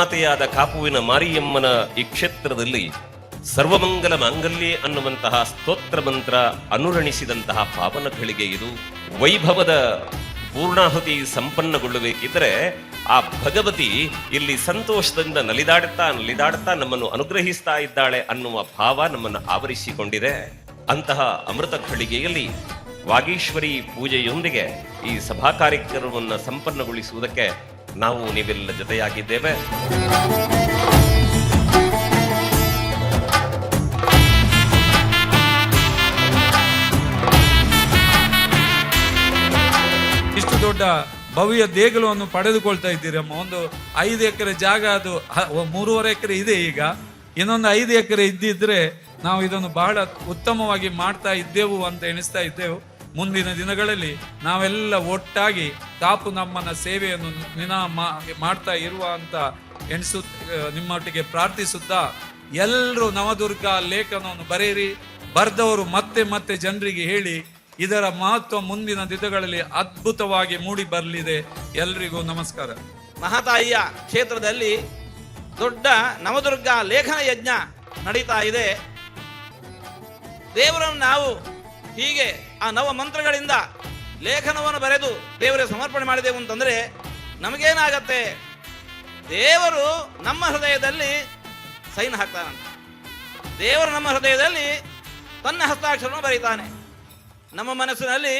ಜಗನ್ಮಾತೆಯಾದ ಕಾಪುವಿನ ಮಾರಿಯಮ್ಮನ ಈ ಕ್ಷೇತ್ರದಲ್ಲಿ ಸರ್ವಮಂಗಲ ಮಾಂಗಲ್ಯ ಅನ್ನುವಂತಹ ಸ್ತೋತ್ರ ಮಂತ್ರ ಅನುರಣಿಸಿದಂತಹ ಪಾವನ ಘಳಿಗೆ ಇದು ವೈಭವದ ಪೂರ್ಣಾಹುತಿ ಸಂಪನ್ನಗೊಳ್ಳಬೇಕಿದ್ರೆ ಆ ಭಗವತಿ ಇಲ್ಲಿ ಸಂತೋಷದಿಂದ ನಲಿದಾಡುತ್ತಾ ನಲಿದಾಡುತ್ತಾ ನಮ್ಮನ್ನು ಅನುಗ್ರಹಿಸ್ತಾ ಇದ್ದಾಳೆ ಅನ್ನುವ ಭಾವ ನಮ್ಮನ್ನು ಆವರಿಸಿಕೊಂಡಿದೆ. ಅಂತಹ ಅಮೃತ ಘಳಿಗೆಯಲ್ಲಿ ವಾಗೀಶ್ವರಿ ಪೂಜೆಯೊಂದಿಗೆ ಈ ಸಭಾ ಕಾರ್ಯಕ್ರಮವನ್ನು ಸಂಪನ್ನಗೊಳಿಸುವುದಕ್ಕೆ ನಾವು ನೀವೆಲ್ಲ ಜೊತೆಯಾಗಿದ್ದೇವೆ. ಇಷ್ಟು ದೊಡ್ಡ ಭವ್ಯ ದೇಗುಲವನ್ನು ಪಡೆದುಕೊಳ್ತಾ ಇದ್ದೀರಮ್ಮ ಒಂದು ಐದು ಎಕರೆ ಜಾಗ ಅದು ಮೂರುವರೆ ಎಕರೆ ಇದೆ ಈಗ. ಇನ್ನೊಂದು ಐದು ಎಕರೆ ಇದ್ದಿದ್ರೆ ನಾವು ಇದನ್ನು ಬಹಳ ಉತ್ತಮವಾಗಿ ಮಾಡ್ತಾ ಇದ್ದೆವು ಅಂತ ಎಣಿಸ್ತಾ ಇದ್ದೆವು. ಮುಂದಿನ ದಿನಗಳಲ್ಲಿ ನಾವೆಲ್ಲ ಒಟ್ಟಾಗಿ ಕಾಪು ನಮ್ಮನ ಸೇವೆಯನ್ನು ನಿನ ಮಾಡ್ತಾ ಇರುವ ಅಂತ ಎಣಿಸು ನಿಮ್ಮೊಟ್ಟಿಗೆ ಪ್ರಾರ್ಥಿಸುತ್ತಾ ಎಲ್ಲರೂ ನವದುರ್ಗ ಲೇಖನವನ್ನು ಬರೆಯಿರಿ. ಬರೆದವರು ಮತ್ತೆ ಮತ್ತೆ ಜನರಿಗೆ ಹೇಳಿ ಇದರ ಮಹತ್ವ ಮುಂದಿನ ದಿನಗಳಲ್ಲಿ ಅದ್ಭುತವಾಗಿ ಮೂಡಿ ಬರಲಿದೆ. ಎಲ್ರಿಗೂ ನಮಸ್ಕಾರ. ಮಹಾತಾಯಿಯ ಕ್ಷೇತ್ರದಲ್ಲಿ ದೊಡ್ಡ ನವದುರ್ಗ ಲೇಖನ ಯಜ್ಞ ನಡೀತಾ ಇದೆ. ದೇವರನ್ನು ನಾವು ಹೀಗೆ ಆ ನವ ಮಂತ್ರಗಳಿಂದ ಲೇಖನವನ್ನು ಬರೆದು ದೇವರಿಗೆ ಸಮರ್ಪಣೆ ಮಾಡಿದೆವು ಅಂತಂದ್ರೆ ನಮಗೇನಾಗತ್ತೆ? ದೇವರು ನಮ್ಮ ಹೃದಯದಲ್ಲಿ ಸೈನ್ ಹಾಕ್ತಾನಂತ. ದೇವರು ನಮ್ಮ ಹೃದಯದಲ್ಲಿ ತನ್ನ ಹಸ್ತಾಕ್ಷರವನ್ನು ಬರೀತಾನೆ. ನಮ್ಮ ಮನಸ್ಸಿನಲ್ಲಿ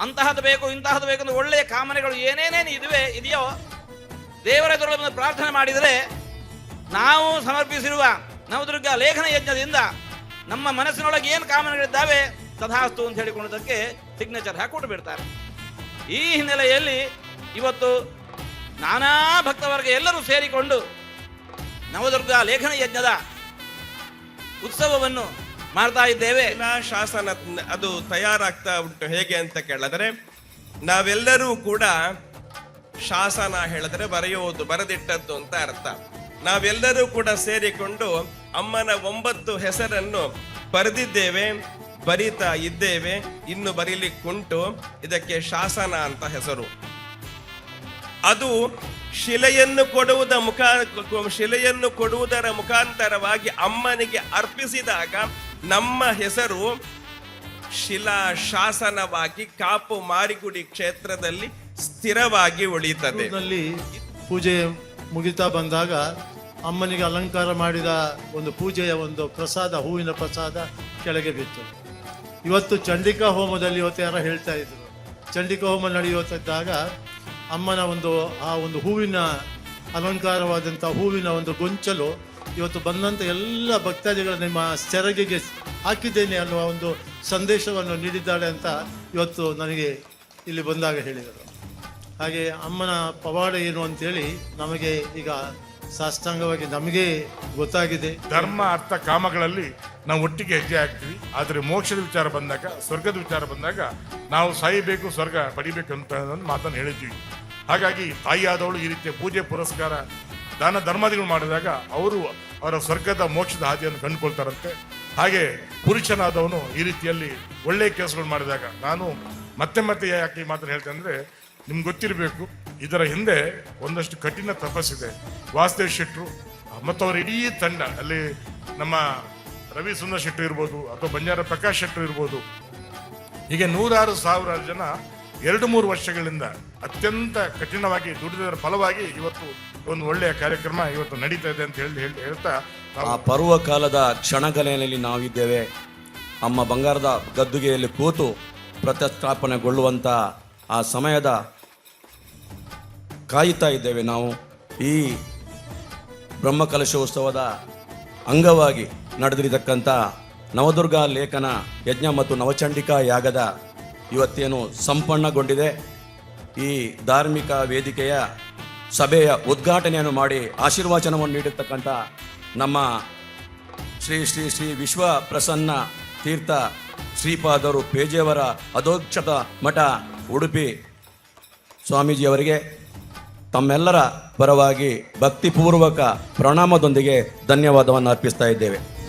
ಅಂತಹದ್ದು ಬೇಕು, ಇಂತಹದ್ದು ಬೇಕು ಅಂತ ಒಳ್ಳೆಯ ಕಾಮನೆಗಳು ಏನೇನೇನು ಇದುವೆ ಇದೆಯೋ, ದೇವರ ಎದುರು ಪ್ರಾರ್ಥನೆ ಮಾಡಿದರೆ ನಾವು ಸಮರ್ಪಿಸಿರುವ ನವದುರ್ಗ ಲೇಖನ ಯಜ್ಞದಿಂದ ನಮ್ಮ ಮನಸ್ಸಿನೊಳಗೆ ಏನು ಕಾಮನೆಗಳಿದ್ದಾವೆ, ತಥಾಸ್ತು ಅಂತ ಹೇಳಿಕೊಳ್ಳೋದಕ್ಕೆ ಸಿಗ್ನೇಚರ್ ಹಾಕೊಟ್ಟು ಬಿಡ್ತಾರೆ ಈ ಹಿನ್ನೆಲೆಯಲ್ಲಿ ಇವತ್ತು ನಾನಾ ಭಕ್ತವರ್ಗ ಎಲ್ಲರೂ ಸೇರಿಕೊಂಡು ನವದುರ್ಗ ಲೇಖನ ಯಜ್ಞದ ಉತ್ಸವವನ್ನು ಮಾಡ್ತಾ ಇದ್ದೇವೆ. ಶಾಸನ ಅದು ತಯಾರಾಗ್ತಾ ಉಂಟು ಹೇಗೆ ಅಂತ ಕೇಳಿದ್ರೆ, ನಾವೆಲ್ಲರೂ ಕೂಡ ಶಾಸನ ಹೇಳಿದ್ರೆ ಬರೆಯುವುದು, ಬರೆದಿಟ್ಟದ್ದು ಅಂತ ಅರ್ಥ. ನಾವೆಲ್ಲರೂ ಕೂಡ ಸೇರಿಕೊಂಡು ಅಮ್ಮನ ಒಂಬತ್ತು ಹೆಸರನ್ನು ಬರೆದಿದ್ದೇವೆ. ಬರಿತಾ ಇದ್ದೇವೆ, ಇನ್ನು ಬರೀಲಿಕ್ಕುಂಟು. ಇದಕ್ಕೆ ಶಾಸನ ಅಂತ ಹೆಸರು. ಅದು ಶಿಲೆಯನ್ನು ಕೊಡುವುದ ಮುಖ, ಶಿಲೆಯನ್ನು ಕೊಡುವುದರ ಮುಖಾಂತರವಾಗಿ ಅಮ್ಮನಿಗೆ ಅರ್ಪಿಸಿದಾಗ ನಮ್ಮ ಹೆಸರು ಶಿಲಾ ಶಾಸನವಾಗಿ ಕಾಪು ಮಾರಿಗುಡಿ ಕ್ಷೇತ್ರದಲ್ಲಿ ಸ್ಥಿರವಾಗಿ ಉಳಿಯುತ್ತದೆ. ಪೂಜೆ ಮುಗಿತಾ ಬಂದಾಗ ಅಮ್ಮನಿಗೆ ಅಲಂಕಾರ ಮಾಡಿದ ಒಂದು ಪೂಜೆಯ ಒಂದು ಪ್ರಸಾದ, ಹೂವಿನ ಪ್ರಸಾದ ಕೆಳಗೆ ಬಿತ್ತು. ಇವತ್ತು ಚಂಡಿಕಾ ಹೋಮದಲ್ಲಿ ಇವತ್ತು ಯಾರೋ ಹೇಳ್ತಾ ಇದ್ರು. ಚಂಡಿಕಾ ಹೋಮ ನಡೆಯುತ್ತಿದ್ದಾಗ ಅಮ್ಮನ ಒಂದು, ಆ ಒಂದು ಹೂವಿನ ಅಲಂಕಾರವಾದಂಥ ಹೂವಿನ ಒಂದು ಗೊಂಚಲು ಇವತ್ತು ಬಂದಂಥ ಎಲ್ಲ ಭಕ್ತಾದಿಗಳ ನಿಮ್ಮ ಸೆರಗಿಗೆ ಹಾಕಿದ್ದೇನೆ ಅನ್ನುವ ಒಂದು ಸಂದೇಶವನ್ನು ನೀಡಿದ್ದಾಳೆ ಅಂತ ಇವತ್ತು ನನಗೆ ಇಲ್ಲಿ ಬಂದಾಗ ಹೇಳಿದರು. ಹಾಗೆ ಅಮ್ಮನ ಪವಾಡ ಏನು ಅಂತೇಳಿ ನಮಗೆ ಈಗ ಸಾಷ್ಟಾಂಗವಾಗಿ ನಮಗೆ ಗೊತ್ತಾಗಿದೆ. ಧರ್ಮ, ಅರ್ಥ, ಕಾಮಗಳಲ್ಲಿ ನಾವು ಒಟ್ಟಿಗೆ ಹೆಜ್ಜೆ ಹಾಕ್ತೀವಿ. ಆದರೆ ಮೋಕ್ಷದ ವಿಚಾರ ಬಂದಾಗ, ಸ್ವರ್ಗದ ವಿಚಾರ ಬಂದಾಗ ನಾವು ಸಾಯಬೇಕು, ಸ್ವರ್ಗ ಪಡಿಬೇಕು ಅಂತ ಮಾತನ್ನು ಹೇಳಿದ್ವಿ ಹಾಗಾಗಿ ತಾಯಿಯಾದವಳು ಈ ರೀತಿಯ ಪೂಜೆ, ಪುರಸ್ಕಾರ, ದಾನ, ಧರ್ಮಾದಿಗಳು ಮಾಡಿದಾಗ ಅವರು ಅವರ ಸ್ವರ್ಗದ ಮೋಕ್ಷದ ಹಾದಿಯನ್ನು ಕಂಡುಕೊಳ್ತಾರಂತೆ. ಹಾಗೆ ಪುರುಷನಾದವನು ಈ ರೀತಿಯಲ್ಲಿ ಒಳ್ಳೆಯ ಕೆಲಸಗಳು ಮಾಡಿದಾಗ ನಾನು ಮತ್ತೆ ಮತ್ತೆ ಯಾಕೆ ಈ ಮಾತನ್ನು ಹೇಳ್ತೇನೆ ಅಂದ್ರೆ ನಿಮ್ಗೆ ಗೊತ್ತಿರಬೇಕು, ಇದರ ಹಿಂದೆ ಒಂದಷ್ಟು ಕಠಿಣ ತಪಸ್ಸಿದೆ. ವಾಸುದೇವ್ ಶೆಟ್ಟರು ಮತ್ತು ಅವರ ಇಡೀ ತಂಡ, ಅಲ್ಲಿ ನಮ್ಮ ರವಿ ಸುಂದರ್ ಶೆಟ್ಟರು ಇರ್ಬೋದು, ಅಥವಾ ಬಂಜಾರ ಪ್ರಕಾಶ್ ಶೆಟ್ಟರು ಇರ್ಬೋದು. ಹೀಗೆ ನೂರಾರು ಸಾವಿರಾರು ಜನ ಎರಡು ಮೂರು ವರ್ಷಗಳಿಂದ ಅತ್ಯಂತ ಕಠಿಣವಾಗಿ, ದುಡಿದರ ಫಲವಾಗಿ ಇವತ್ತು ಒಂದು ಒಳ್ಳೆಯ ಕಾರ್ಯಕ್ರಮ ಇವತ್ತು ನಡೀತಾ ಇದೆ ಅಂತ ಹೇಳಿ ಹೇಳಿ ಹೇಳ್ತಾ ಆ ಪರ್ವಕಾಲದ ಕ್ಷಣಗಲೆಯಲ್ಲಿ ನಾವಿದ್ದೇವೆ. ಅಮ್ಮ ಬಂಗಾರದ ಗದ್ದುಗೆಯಲ್ಲಿ ಕೂತು ಪ್ರತಿಷ್ಠಾಪನೆಗೊಳ್ಳುವಂಥ ಆ ಸಮಯದ ಕಾಯುತ್ತಾ ಇದ್ದೇವೆ ನಾವು ಈ ಬ್ರಹ್ಮಕಲಶೋತ್ಸವದ ಅಂಗವಾಗಿ ನಡೆದಿರತಕ್ಕಂಥ ನವದುರ್ಗ ಲೇಖನ ಯಜ್ಞ ಮತ್ತು ನವಚಂಡಿಕಾ ಯಾಗದ ಇವತ್ತೇನು ಸಂಪನ್ನಗೊಂಡಿದೆ. ಈ ಧಾರ್ಮಿಕ ವೇದಿಕೆಯ ಸಭೆಯ ಉದ್ಘಾಟನೆಯನ್ನು ಮಾಡಿ ಆಶೀರ್ವಚನವನ್ನು ನೀಡಿರ್ತಕ್ಕಂಥ ನಮ್ಮ ಶ್ರೀ ಶ್ರೀ ಶ್ರೀ ವಿಶ್ವ ಪ್ರಸನ್ನ ತೀರ್ಥ ಶ್ರೀಪಾದರು ಪೇಜೆಯವರ ಅಧೋಕ್ಷತ ಮಠ ಉಡುಪಿ ಸ್ವಾಮೀಜಿಯವರಿಗೆ ತಮ್ಮೆಲ್ಲರ ಪರವಾಗಿ ಭಕ್ತಿಪೂರ್ವಕ ಪ್ರಣಾಮದೊಂದಿಗೆ ಧನ್ಯವಾದವನ್ನು ಅರ್ಪಿಸ್ತಾ ಇದ್ದೇವೆ.